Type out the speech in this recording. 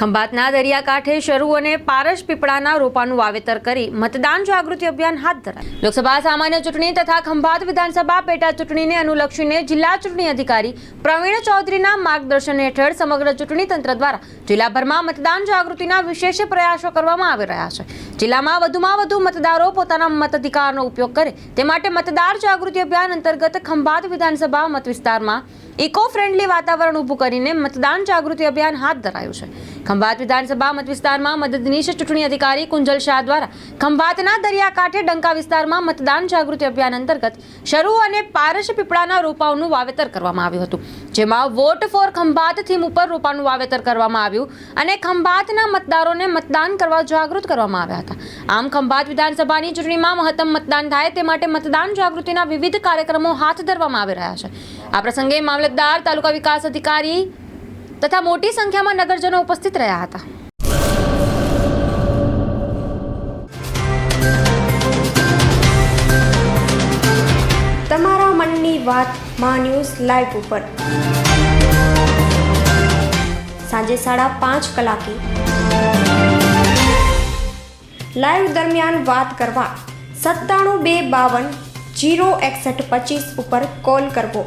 ખંભાતના દરિયાકાંઠે શરૂ અને પારસ પીપળાના રોપાનું વાવેતર કરી મતદાન જાગૃતિ અભિયાન હાથ ધરાયું. લોકસભા સામાન્ય ચૂંટણી તથા ખંભાત વિધાનસભા પેટા ચૂંટણીને અનુલક્ષીને જિલ્લા ચૂંટણી અધિકારી પ્રવીણ ચૌધરીના માર્ગદર્શન હેઠળ સમગ્ર ચૂંટણી તંત્ર દ્વારા જિલ્લાભરમાં મતદાન જાગૃતિના વિશેષ પ્રયાસો કરવામાં આવી રહ્યા છે. જિલ્લામાં વધુમાં વધુ મતદારો પોતાના મતાધિકારનો ઉપયોગ કરે તે માટે મતદાર જાગૃતિ અભિયાન અંતર્ગત ખંભાત વિધાનસભા મત વિસ્તારમાં ઇકો ફ્રેન્ડલી વાતાવરણ ઊભું કરીને મતદાન જાગૃતિ અભિયાન હાથ ધરાયું છે. ખંભાત વિધાનસભા મત વિસ્તારમાં મદદનીશ ચૂંટણી અધિકારી કુંજલ શાહ દ્વારા ખંભાતના દરિયાકાંઠે ડંકા વિસ્તારમાં મતદાન જાગૃતિ અભિયાન અંતર્ગત શરૂ અને પારસ પીપળાના રોપાઓનું વાવેતર કરવામાં આવ્યું હતું. જેમાં વોટ ફોર ખંભાત થીમ ઉપર રોપાનું વાવેતર કરવામાં આવ્યું અને ખંભાતના મતદારોને મતદાન કરવા જાગૃત કરવામાં આવ્યા હતા. આમ ખંભાત વિધાનસભાની ચૂંટણીમાં મહત્તમ મતદાન થાય તે માટે મતદાન જાગૃતિના વિવિધ કાર્યક્રમો હાથ ધરવામાં આવી રહ્યા છે. આ પ્રસંગે મામલતદાર, તાલુકા વિકાસ અધિકારી તથા મોટી સંખ્યામાં નગરજનો ઉપસ્થિત રહ્યા હતા. તમારા મનની વાતમાં ન્યૂઝ લાઈવ ઉપર. સાંજે સાડા પાંચ કલાકે. લાઈવ દરમિયાન વાત કરવા સત્તાણું બે બાવન જીરો એકસઠ પચીસ ઉપર કોલ કરવો.